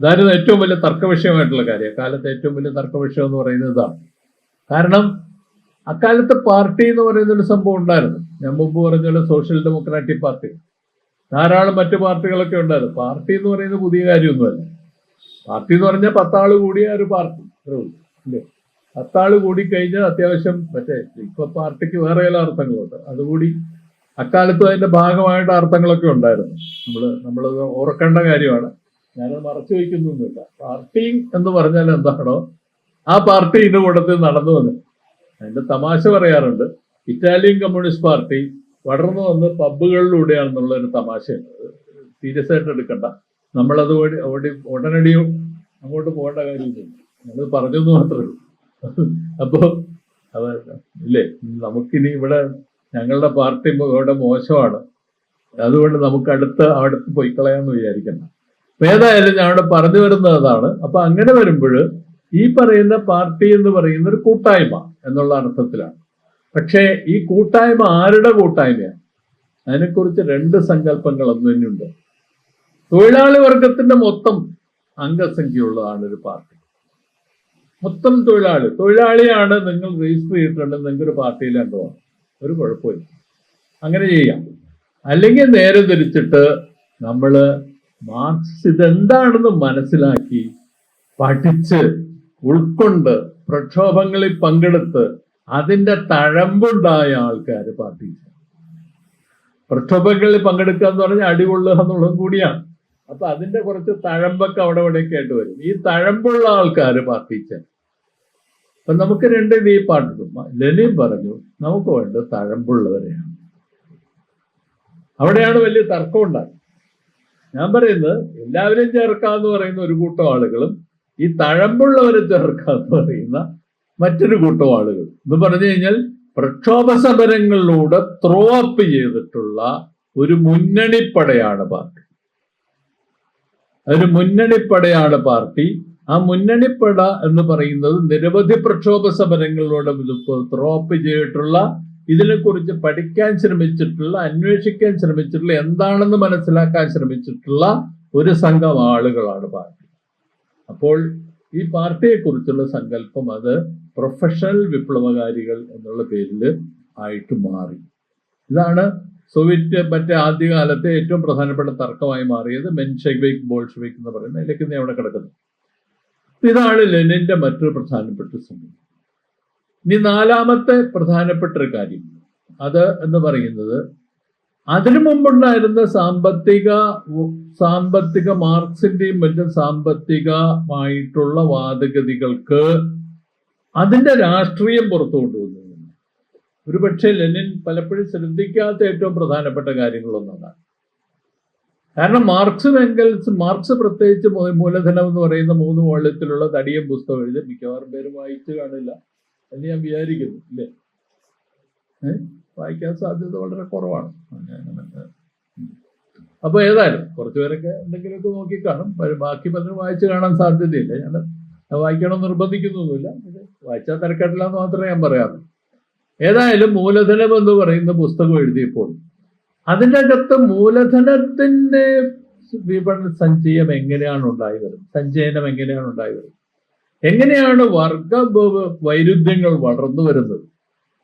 A: ഇതായിരുന്നു ഏറ്റവും വലിയ തർക്ക വിഷയമായിട്ടുള്ള കാര്യം. കാലത്ത് ഏറ്റവും വലിയ തർക്ക വിഷയം എന്ന് പറയുന്നത് ഇതാണ്. കാരണം അക്കാലത്ത് പാർട്ടി എന്ന് പറയുന്ന ഒരു സംഭവം ഉണ്ടായിരുന്നു. ഞാൻ മുമ്പ് പറഞ്ഞ സോഷ്യൽ ഡെമോക്രാറ്റിക് പാർട്ടി. ധാരാളം മറ്റു പാർട്ടികളൊക്കെ ഉണ്ടായിരുന്നു. പാർട്ടി എന്ന് പറയുന്നത് പുതിയ കാര്യമൊന്നുമല്ല. പാർട്ടി എന്ന് പറഞ്ഞാൽ പത്താൾ കൂടിയ ഒരു പാർട്ടി. അല്ലേ? പത്താൾ കൂടി കഴിഞ്ഞാൽ അത്യാവശ്യം മറ്റേ ഇപ്പൊ പാർട്ടിക്ക് വേറെ ചില അർത്ഥങ്ങളുണ്ട്. അതുകൂടി അക്കാലത്ത് അതിന്റെ ഭാഗമായിട്ട് അർത്ഥങ്ങളൊക്കെ ഉണ്ടായിരുന്നു. നമ്മൾ നമ്മൾ ഓർക്കേണ്ട കാര്യമാണ്. ഞാനത് മറച്ചു വയ്ക്കുന്നൊന്നുമില്ല. പാർട്ടി എന്ന് പറഞ്ഞാൽ എന്താണോ ആ പാർട്ടി ഇതിന്റെ കൂട്ടത്തിൽ നടന്നു വന്നു. അതിന്റെ തമാശ പറയാറുണ്ട്. ഇറ്റാലിയൻ കമ്മ്യൂണിസ്റ്റ് പാർട്ടി വളർന്നു വന്ന് പബ്ബുകളിലൂടെയാണെന്നുള്ള ഒരു തമാശയുണ്ട് സീരിയസ് ആയിട്ട് എടുക്കണ്ട. നമ്മളത് ഓടി ഓടി ഉടനടിയും അങ്ങോട്ട് പോകേണ്ട കാര്യമില്ല. നമ്മൾ പറഞ്ഞെന്ന് മാത്രമേ ഉള്ളൂ. അപ്പോൾ അവ ഇല്ലേ? നമുക്കിനി ഇവിടെ ഞങ്ങളുടെ പാർട്ടി ഇവിടെ മോശമാണ്. അതുകൊണ്ട് നമുക്ക് അടുത്ത് അടുത്ത് പോയി വിചാരിക്കണം ഏതായാലും അവിടെ പറഞ്ഞു വരുന്നത് അതാണ് അപ്പൊ അങ്ങനെ വരുമ്പോൾ ഈ പറയുന്ന പാർട്ടി എന്ന് പറയുന്ന ഒരു കൂട്ടായ്മ എന്നുള്ള അർത്ഥത്തിലാണ്. പക്ഷേ ഈ കൂട്ടായ്മ ആരുടെ കൂട്ടായ്മയാണ്? അതിനെക്കുറിച്ച് രണ്ട് സങ്കല്പങ്ങൾ അന്ന് തന്നെയുണ്ട്. തൊഴിലാളി വർഗത്തിന്റെ മൊത്തം അംഗസംഖ്യയുള്ളതാണ് ഒരു പാർട്ടി. മൊത്തം തൊഴിലാളി. തൊഴിലാളിയാണ് നിങ്ങൾ രജിസ്റ്റർ ചെയ്തിട്ടുണ്ട് നിങ്ങൾക്ക് ഒരു പാർട്ടിയിൽ അംഗമാണ് ഒരു കുഴപ്പമില്ല. അങ്ങനെ ചെയ്യാം. അല്ലെങ്കിൽ നേരെ തിരിച്ചിട്ട് നമ്മൾ മാർക്സ് ഇതെന്താണെന്ന് മനസ്സിലാക്കി പഠിച്ച് ഉൾക്കൊണ്ട് പ്രക്ഷോഭങ്ങളിൽ പങ്കെടുത്ത് അതിന്റെ തഴമ്പുണ്ടായ ആൾക്കാർ പാർട്ടി പ്രക്ഷോഭങ്ങളിൽ പങ്കെടുക്കുക എന്ന് പറഞ്ഞാൽ അടികൊള്ളുക എന്നുള്ളതും കൂടിയാണ്. അപ്പൊ അതിന്റെ കുറച്ച് തഴമ്പൊക്കെ അവിടെ ഇവിടെയൊക്കെ ആയിട്ട് വരും. ഈ തഴമ്പുള്ള ആൾക്കാർ പാർട്ടി അപ്പൊ നമുക്ക് രണ്ട് ഈ പാട്ട് ലലിൻ പറഞ്ഞു നമുക്ക് വേണ്ട തഴമ്പുള്ളവരെയാണ്. അവിടെയാണ് വലിയ തർക്കം ഉണ്ടായത് ഞാൻ പറയുന്നത് എല്ലാവരെയും ചേർക്കാന്ന് പറയുന്ന ഒരു കൂട്ടം ആളുകളും ഈ തഴമ്പുള്ളവരെ ചേർക്കാന്ന് പറയുന്ന മറ്റൊരു കൂട്ടം ആളുകൾ എന്ന് പറഞ്ഞു കഴിഞ്ഞാൽ പ്രക്ഷോഭ സമരങ്ങളിലൂടെ ത്രോ അപ്പ് ചെയ്തിട്ടുള്ള ഒരു മുന്നണിപ്പടയാണ് പാർട്ടി. ഒരു മുന്നണിപ്പടയാണ് പാർട്ടി. ആ മുന്നണിപ്പട എന്ന് പറയുന്നത് നിരവധി പ്രക്ഷോഭ സമരങ്ങളിലൂടെ ത്രോ അപ്പ് ചെയ്തിട്ടുള്ള ഇതിനെക്കുറിച്ച് പഠിക്കാൻ ശ്രമിച്ചിട്ടുള്ള അന്വേഷിക്കാൻ ശ്രമിച്ചിട്ടുള്ള എന്താണെന്ന് മനസ്സിലാക്കാൻ ശ്രമിച്ചിട്ടുള്ള ഒരു സംഘം ആളുകളാണ് പാർട്ടി. അപ്പോൾ ഈ പാർട്ടിയെക്കുറിച്ചുള്ള സങ്കല്പം അത് പ്രൊഫഷണൽ വിപ്ലവകാരികൾ എന്നുള്ള പേരിൽ ആയിട്ട് മാറി. ഇതാണ് സോവിയറ്റ് മറ്റേ ആദ്യകാലത്തെ ഏറ്റവും പ്രധാനപ്പെട്ട തർക്കമായി മാറിയത് മെൻഷെവിക് ബോൾഷെവിക് എന്ന് പറയുന്ന അതിലേക്ക് നീ അവിടെ കിടക്കുന്നു. ഇതാണ് ലെനിന്റെ മറ്റൊരു പ്രധാനപ്പെട്ട സംഭവം ഇനി നാലാമത്തെ പ്രധാനപ്പെട്ട ഒരു കാര്യം. അത് എന്ന് പറയുന്നത് അതിനു മുമ്പുണ്ടായിരുന്ന സാമ്പത്തിക സാമ്പത്തിക മാർക്സിന്റെയും മറ്റും സാമ്പത്തികമായിട്ടുള്ള വാദഗതികൾക്ക് അതിന്റെ രാഷ്ട്രീയം പുറത്തു കൊണ്ടുവന്നു ഒരു പക്ഷേ ലെനിൻ പലപ്പോഴും ശ്രദ്ധിക്കാത്ത ഏറ്റവും പ്രധാനപ്പെട്ട കാര്യങ്ങളൊന്നാണ് കാരണം മാർക്സ് എങ്കൽസ് മാർക്സ് പ്രത്യേകിച്ച് മൂലധനം എന്ന് പറയുന്ന മൂന്ന് വള്ളത്തിലുള്ള തടിയും പുസ്തകം എഴുതി മിക്കവാറും പേരും വായിച്ചു കാണില്ല എന്ന് ഞാൻ വിചാരിക്കുന്നു ഇല്ലേ? വായിക്കാൻ സാധ്യത വളരെ കുറവാണ്. അപ്പോൾ അപ്പൊ ഏതായാലും കുറച്ച് പേരൊക്കെ എന്തെങ്കിലുമൊക്കെ നോക്കി കാണും. ബാക്കി പലരും വായിച്ചു കാണാൻ സാധ്യതയില്ല. ഞാൻ വായിക്കണം നിർബന്ധിക്കുന്നൊന്നുമില്ല. വായിച്ചാൽ തിരക്കട്ടില്ല എന്ന് മാത്രമേ ഞാൻ പറയാറുള്ളൂ. ഏതായാലും മൂലധനം എന്ന് പറയുന്ന പുസ്തകം എഴുതിയപ്പോൾ അതിന്റെ അകത്ത് മൂലധനത്തിന്റെ വിപണന സഞ്ചയം എങ്ങനെയാണ് ഉണ്ടായി വരുന്നത്? സഞ്ചയനം എങ്ങനെയാണ് ഉണ്ടായി വരുന്നത്? എങ്ങനെയാണ് വർഗ വൈരുദ്ധ്യങ്ങൾ വളർന്നു വരുന്നത്?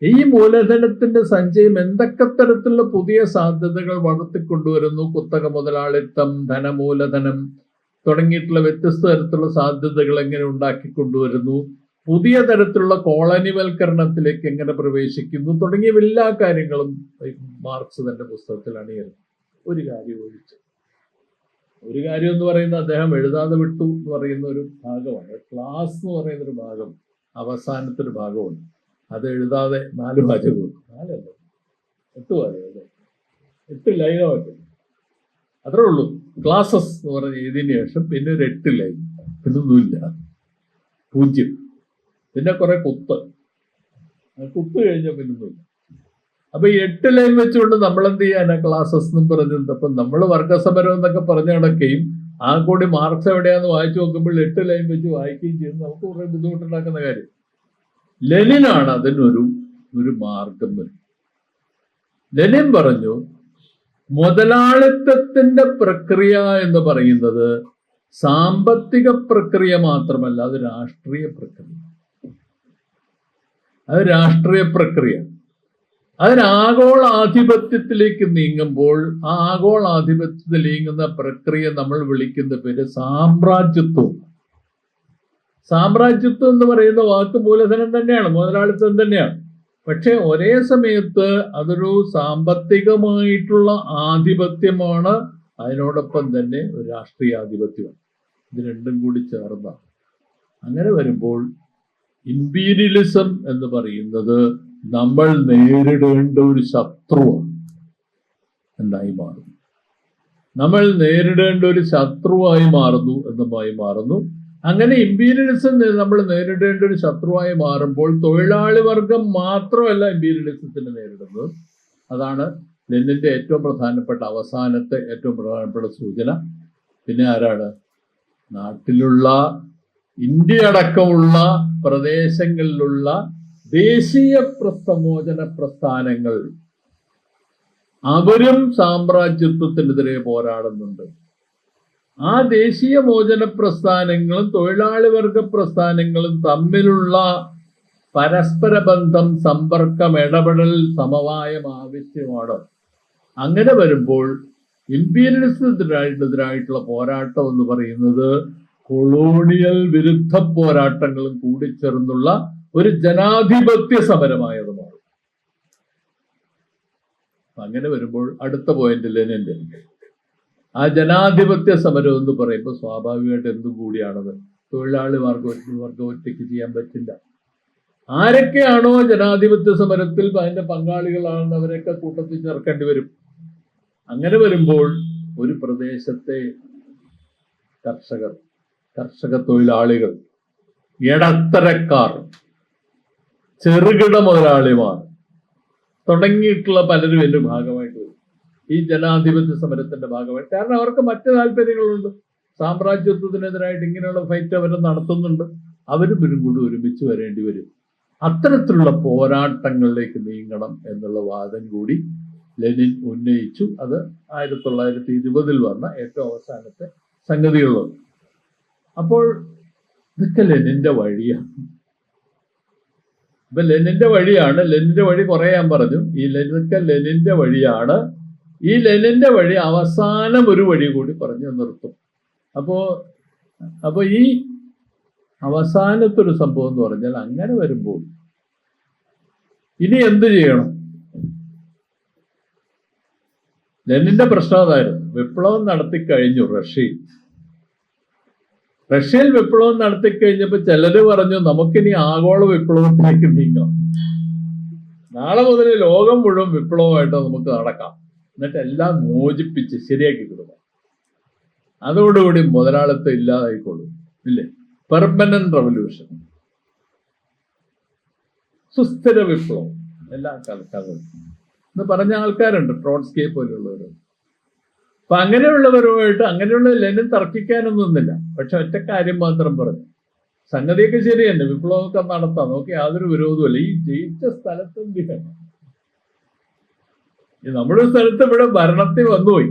A: ഈ മൂലധനത്തിന്റെ സഞ്ചയം എന്തൊക്കെ തരത്തിലുള്ള പുതിയ സാധ്യതകൾ വളർത്തിക്കൊണ്ടുവരുന്നു? കുത്തക മുതലാളിത്തം ധനമൂലധനം തുടങ്ങിയിട്ടുള്ള വ്യത്യസ്ത തരത്തിലുള്ള സാധ്യതകൾ എങ്ങനെ ഉണ്ടാക്കിക്കൊണ്ടുവരുന്നു? പുതിയ തരത്തിലുള്ള കോളനിവൽക്കരണത്തിലേക്ക് എങ്ങനെ പ്രവേശിക്കുന്നു? തുടങ്ങിയ എല്ലാ കാര്യങ്ങളും മാർക്സ് തന്റെ പുസ്തകത്തിൽ അണിയരുത്. ഒരു കാര്യം ഒഴിച്ച്. ഒരു കാര്യം എന്ന് പറയുന്നത് അദ്ദേഹം എഴുതാതെ വിട്ടു എന്ന് പറയുന്ന ഒരു ഭാഗമാണ്. ക്ലാസ് എന്ന് പറയുന്ന ഒരു ഭാഗം അവസാനത്തെ ഒരു ഭാഗമുണ്ട്. അത് എഴുതാതെ നാല് വാചകമുണ്ട് നാലല്ല. എട്ട് വാചകം എട്ട് ലൈനോ അത്രേ ഉള്ളൂ. ക്ലാസസ് എന്ന് പറഞ്ഞ ഇതിന് ശേഷം പിന്നെ ഒരു എട്ട് ലൈൻ. പിന്നൊന്നുമില്ല. പൂജ്യം. പിന്നെ കുറെ കുത്ത്. കുത്ത് കഴിഞ്ഞാൽ പിന്നൊന്നുമില്ല. അപ്പൊ ഈ എട്ട് ലൈൻ വെച്ചുകൊണ്ട് നമ്മൾ എന്ത് ചെയ്യാനാ ക്ലാസസ് എന്നും പറഞ്ഞത്? അപ്പൊ നമ്മൾ വർഗസമരം എന്നൊക്കെ പറഞ്ഞ കണക്കെയും ആ കൂടി മാർക്സ് എവിടെയാന്ന് വായിച്ചു നോക്കുമ്പോൾ എട്ട് ലൈൻ വെച്ച് വായിക്കുകയും ചെയ്യുന്നത് നമുക്ക് കുറെ ബുദ്ധിമുട്ടുണ്ടാക്കുന്ന കാര്യം. ലെനിനാണ് അതിനൊരു ഒരു മാർഗം വരുന്നത്. ലെനിൻ പറഞ്ഞു മുതലാളിത്തത്തിന്റെ പ്രക്രിയ എന്ന് പറയുന്നത് സാമ്പത്തിക പ്രക്രിയ മാത്രമല്ല അത് രാഷ്ട്രീയ പ്രക്രിയ. അത് രാഷ്ട്രീയ പ്രക്രിയ. അതിന് ആഗോള ആധിപത്യത്തിലേക്ക് നീങ്ങുമ്പോൾ ആ ആഗോള ആധിപത്യത്തിൽ നീങ്ങുന്ന പ്രക്രിയ നമ്മൾ വിളിക്കുന്ന പേര് സാമ്രാജ്യത്വം സാമ്രാജ്യത്വം എന്ന് പറയുന്ന വാക്ക് മൂലധനം തന്നെയാണ് മുതലാളിത്തം തന്നെയാണ്. പക്ഷെ ഒരേ സമയത്ത് അതൊരു സാമ്പത്തികമായിട്ടുള്ള ആധിപത്യമാണ് അതിനോടൊപ്പം തന്നെ ഒരു രാഷ്ട്രീയാധിപത്യമാണ് ഇത് രണ്ടും കൂടി ചേർന്നാണ്. അങ്ങനെ വരുമ്പോൾ ഇമ്പീരിയലിസം എന്ന് പറയുന്നത് നമ്മൾ നേരിടേണ്ട ഒരു ശത്രുവാണ്. എന്നായി മാറുന്നു? നമ്മൾ നേരിടേണ്ട ഒരു ശത്രുവായി മാറുന്നു എന്നുമായി മാറുന്നു. അങ്ങനെ ഇമ്പീരിയലിസം നമ്മൾ നേരിടേണ്ട ഒരു ശത്രുവായി മാറുമ്പോൾ തൊഴിലാളി വർഗം മാത്രമല്ല ഇമ്പീരിയലിസത്തിന് നേരിടുന്നത്. അതാണ് ലെനിന്റെ ഏറ്റവും പ്രധാനപ്പെട്ട അവസാനത്തെ ഏറ്റവും പ്രധാനപ്പെട്ട സൂചന. പിന്നെ ആരാണ്? നാട്ടിലുള്ള ഇന്ത്യ അടക്കമുള്ള പ്രദേശങ്ങളിലുള്ള ദേശീയ പ്രസമോചന പ്രസ്ഥാനങ്ങൾ. അവരും സാമ്രാജ്യത്വത്തിനെതിരെ പോരാടുന്നുണ്ട്. ആ ദേശീയ മോചന പ്രസ്ഥാനങ്ങളും തൊഴിലാളി വർഗ പ്രസ്ഥാനങ്ങളും തമ്മിലുള്ള പരസ്പര ബന്ധം സമ്പർക്കം ഇടപെടൽ സമവായം ആവശ്യമാണ്. അങ്ങനെ വരുമ്പോൾ ഇമ്പീരിയലിസത്തിനെതിരായിട്ടുള്ള പോരാട്ടം എന്ന് പറയുന്നത് കൊളോണിയൽ വിരുദ്ധ പോരാട്ടങ്ങളും കൂടിച്ചേർന്നുള്ള ഒരു ജനാധിപത്യ സമരമായത് മാറും അങ്ങനെ വരുമ്പോൾ അടുത്ത പോയിന്റ് ലെനിന്റെ ആ ജനാധിപത്യ സമരം എന്ന് പറയുമ്പോൾ സ്വാഭാവികമായിട്ട് എന്തും കൂടിയാണത്. തൊഴിലാളി വർഗ വർഗം ഒറ്റയ്ക്ക് ചെയ്യാൻ പറ്റില്ല. ആരൊക്കെയാണോ ജനാധിപത്യ സമരത്തിൽ അതിന്റെ പങ്കാളികളാണെന്ന് അവരൊക്കെ കൂട്ടത്തിൽ ചേർക്കേണ്ടി വരും. അങ്ങനെ വരുമ്പോൾ ഒരു പ്രദേശത്തെ കർഷകർ കർഷക തൊഴിലാളികൾ ഇടത്തരക്കാർ ചെറുകിട മുതലാളിമാർ തുടങ്ങിയിട്ടുള്ള പലരും എന്റെ ഭാഗമായിട്ട് വരും ഈ ജനാധിപത്യ സമരത്തിന്റെ ഭാഗമായി. കാരണം അവർക്ക് മറ്റു താല്പര്യങ്ങളുണ്ട്. സാമ്രാജ്യത്വത്തിനെതിരായിട്ട് ഇങ്ങനെയുള്ള ഫൈറ്റ് അവർ നടത്തുന്നുണ്ട്. അവരും ഇവരും കൂടി ഒരുമിച്ച് വരേണ്ടി വരും. അത്തരത്തിലുള്ള പോരാട്ടങ്ങളിലേക്ക് നീങ്ങണം എന്നുള്ള വാദം കൂടി ലെനിൻ ഉന്നയിച്ചു. അത് ആയിരത്തി തൊള്ളായിരത്തി ഇരുപതിൽ വന്ന ഏറ്റവും അവസാനത്തെ സംഗതികളൊന്നും അപ്പോൾ ഇതൊക്കെ ലെനിന്റെ വഴിയാണ്. ഇപ്പൊ ലെനിന്റെ വഴിയാണ്. ലെനിന്റെ വഴി കുറെ ഞാൻ പറഞ്ഞു. ഈ ലെനിതൊക്കെ ലെനിന്റെ വഴിയാണ്. ഈ ലെനിന്റെ വഴി അവസാനം ഒരു വഴി കൂടി പറഞ്ഞു നിർത്തും. അപ്പോ അപ്പൊ ഈ അവസാനത്തെ ഒരു സംഭവം എന്ന് പറഞ്ഞാൽ അങ്ങനെ വരുമ്പോൾ ഇനി എന്ത് ചെയ്യണം? ലെനിന്റെ പ്രശ്നം അതായിരുന്നു. വിപ്ലവം നടത്തി കഴിഞ്ഞു റഷ്യയിൽ. റഷ്യയിൽ വിപ്ലവം നടത്തി കഴിഞ്ഞപ്പോൾ ചിലര് പറഞ്ഞു നമുക്കിനി ആഗോള വിപ്ലവത്തിലേക്ക് നീങ്ങാം. നാളെ മുതൽ ലോകം മുഴുവൻ വിപ്ലവമായിട്ട് നമുക്ക് നടക്കാം. എന്നിട്ട് എല്ലാം മോചിപ്പിച്ച് ശരിയാക്കി കൊടുക്കാം അതോടുകൂടി മുതലാളിത്തം ഇല്ലാതായിക്കോളും ഇല്ലേ? പെർമനന്റ് റവല്യൂഷൻ സുസ്ഥിര വിപ്ലവം. എല്ലാ കാലത്തും എന്ന് പറഞ്ഞ ആൾക്കാരുണ്ട് ട്രോട്സ്കെ പോലെയുള്ളവർ അപ്പൊ അങ്ങനെയുള്ളവരുമായിട്ട് അങ്ങനെയുള്ള ലെനിൻ തർക്കിക്കാനൊന്നുമില്ല പക്ഷെ ഒറ്റ കാര്യം മാത്രം പറഞ്ഞു. സംഗതിയൊക്കെ ശരി തന്നെ വിപ്ലവമൊക്കെ നടത്താം. നോക്കി യാതൊരു വിരോധമല്ല ഈ ജയിച്ച സ്ഥലത്ത് എന്ത് ചെയ്യണം ഈ നമ്മുടെ സ്ഥലത്ത് ഇവിടെ ഭരണത്തിൽ വന്നുപോയി.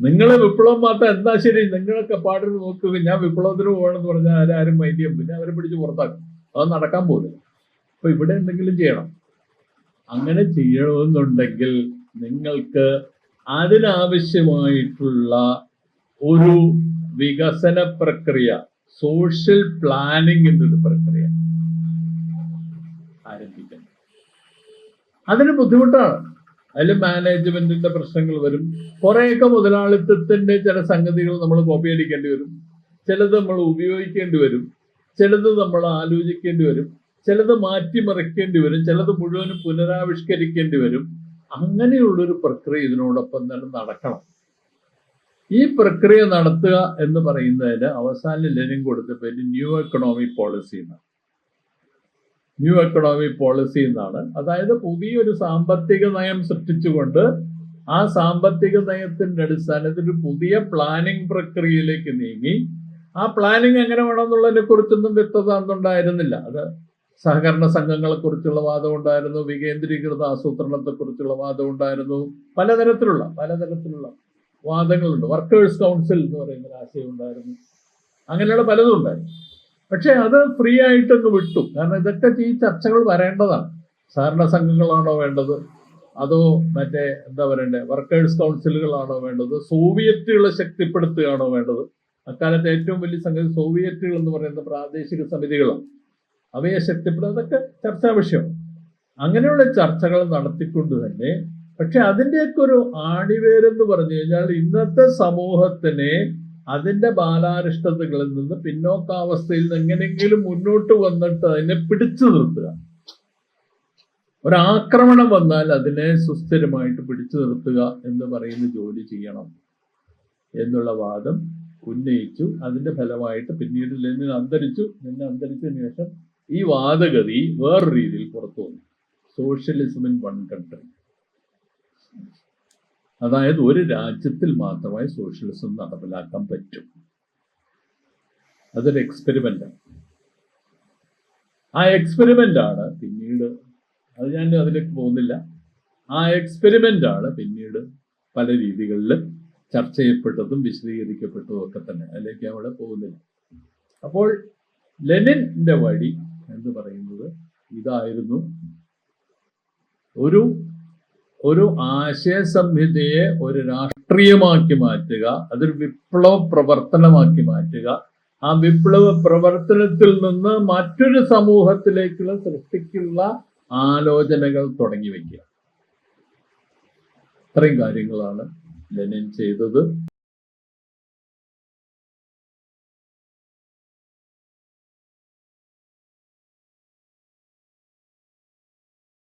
A: നിങ്ങളെ വിപ്ലവം മാത്രം എന്താ ശരി? നിങ്ങളൊക്കെ പാടിന് നോക്കുക ഞാൻ വിപ്ലവത്തിന് പോകണമെന്ന് പറഞ്ഞാൽ ആരും മൈന്യം പിന്നെ അവരെ പിടിച്ച് പുറത്താക്കും. അത് നടക്കാൻ പോകുന്നില്ല അപ്പൊ ഇവിടെ എന്തെങ്കിലും ചെയ്യണം. അങ്ങനെ ചെയ്യണമെന്നുണ്ടെങ്കിൽ നിങ്ങൾക്ക് അതിനാവശ്യമായിട്ടുള്ള ഒരു വികസന പ്രക്രിയ സോഷ്യൽ പ്ലാനിംഗ് എന്നൊരു പ്രക്രിയ ആരംഭിക്കണം. അതിന് ബുദ്ധിമുട്ടാണ്. അതിൽ മാനേജ്മെന്റിന്റെ പ്രശ്നങ്ങൾ വരും. കുറേയൊക്കെ മുതലാളിത്തത്തിന്റെ ചില സംഗതികൾ നമ്മൾ കോപ്പി അടിക്കേണ്ടി വരും. ചിലത് നമ്മൾ ഉപയോഗിക്കേണ്ടി വരും. ചിലത് നമ്മൾ ആലോചിക്കേണ്ടി വരും. ചിലത് മാറ്റിമറിക്കേണ്ടി വരും. ചിലത് മുഴുവനും പുനരാവിഷ്കരിക്കേണ്ടി വരും. അങ്ങനെയുള്ളൊരു പ്രക്രിയ ഇതിനോടൊപ്പം തന്നെ നടക്കണം. ഈ പ്രക്രിയ നടത്തുക എന്ന് പറയുന്നതിന് അവസാനം ലെനിൻ കൊടുത്ത പേര് ന്യൂ എക്കണോമിക് പോളിസി എന്നാണ്. ന്യൂ എക്കണോമി പോളിസി എന്നാണ്. അതായത് പുതിയൊരു സാമ്പത്തിക നയം സൃഷ്ടിച്ചുകൊണ്ട് ആ സാമ്പത്തിക നയത്തിന്റെ അടിസ്ഥാനത്തിൽ പുതിയ പ്ലാനിംഗ് പ്രക്രിയയിലേക്ക് നീങ്ങി. ആ പ്ലാനിംഗ് എങ്ങനെ വേണമെന്നുള്ളതിനെ കുറിച്ചൊന്നും വ്യക്തത അന്നുണ്ടായിരുന്നില്ല അത് സഹകരണ സംഘങ്ങളെക്കുറിച്ചുള്ള വാദം ഉണ്ടായിരുന്നു വികേന്ദ്രീകൃത ആസൂത്രണത്തെക്കുറിച്ചുള്ള വാദം ഉണ്ടായിരുന്നു. പലതരത്തിലുള്ള പലതരത്തിലുള്ള വാദങ്ങളുണ്ട്. വർക്കേഴ്സ് കൗൺസിൽ എന്ന് പറയുന്ന ഒരു ആശയം ഉണ്ടായിരുന്നു. അങ്ങനെയുള്ള പലതും ഉണ്ടായിരുന്നു. പക്ഷെ അത് ഫ്രീ ആയിട്ടൊന്ന് വിട്ടു. കാരണം ഇതൊക്കെ ഈ ചർച്ചകൾ വരേണ്ടതാണ്. സഹകരണ സംഘങ്ങളാണോ വേണ്ടത്? അതോ മറ്റേ എന്താ പറയണ്ടേ? വർക്കേഴ്സ് കൗൺസിലുകളാണോ വേണ്ടത്? സോവിയറ്റുകളെ ശക്തിപ്പെടുത്തുകയാണോ വേണ്ടത്? അക്കാലത്തെ ഏറ്റവും വലിയ സംഗതി സോവിയറ്റുകൾ എന്ന് പറയുന്ന പ്രാദേശിക സമിതികളാണ്. അവയെ ശക്തിപ്പെടുത്തുക അതൊക്കെ ചർച്ചാ വിഷയം അങ്ങനെയുള്ള ചർച്ചകൾ നടത്തിക്കൊണ്ട് തന്നെ പക്ഷെ അതിന്റെയൊക്കെ ഒരു ആണിവേരെന്ന് പറഞ്ഞു കഴിഞ്ഞാൽ ഇന്നത്തെ സമൂഹത്തിനെ അതിന്റെ ബാലാരിഷ്ടതകളിൽ നിന്ന് പിന്നോക്കാവസ്ഥയിൽ നിന്ന് എങ്ങനെയെങ്കിലും മുന്നോട്ട് വന്നിട്ട് അതിനെ പിടിച്ചു നിർത്തുക. ഒരാക്രമണം വന്നാൽ അതിനെ സുസ്ഥിരമായിട്ട് പിടിച്ചു നിർത്തുക എന്ന് പറയുന്ന ജോലി ചെയ്യണം എന്നുള്ള വാദം ഉന്നയിച്ചു. അതിന്റെ ഫലമായിട്ട് പിന്നീട് ലെനിൻ അന്തരിച്ചു. ലെനിൻ അന്തരിച്ചതിന് ശേഷം ഈ വാദഗതി വേറൊരു രീതിയിൽ പുറത്തു വന്നു സോഷ്യലിസം ഇൻ വൺ കൺട്രി. അതായത് ഒരു രാജ്യത്തിൽ മാത്രമായി സോഷ്യലിസം നടപ്പിലാക്കാൻ പറ്റും. അതൊരു എക്സ്പെരിമെന്റ് ആ എക്സ്പെരിമെന്റ് ആണ് പിന്നീട് അത് ഞാൻ അതിലേക്ക് പോകുന്നില്ല. ആ എക്സ്പെരിമെന്റ് ആണ് പിന്നീട് പല രീതികളിൽ ചർച്ച ചെയ്യപ്പെട്ടതും വിശദീകരിക്കപ്പെട്ടതും ഒക്കെ തന്നെ അതിലേക്ക് അവിടെ പോകുന്നില്ല. അപ്പോൾ ലെനിന്റെ വഴി എന്ന് പറയുന്നത് ഇതായിരുന്നു. ഒരു ഒരു ആശയ സംഹിതയെ ഒരു രാഷ്ട്രീയമാക്കി മാറ്റുക അതൊരു വിപ്ലവ പ്രവർത്തനമാക്കി മാറ്റുക. ആ വിപ്ലവ പ്രവർത്തനത്തിൽ നിന്ന് മറ്റൊരു സമൂഹത്തിലേക്കുള്ള സൃഷ്ടിക്കുള്ള ആലോചനകൾ തുടങ്ങി വയ്ക്കുക. ഇത്രയും കാര്യങ്ങളാണ് ലെനിൻ ചെയ്തത്.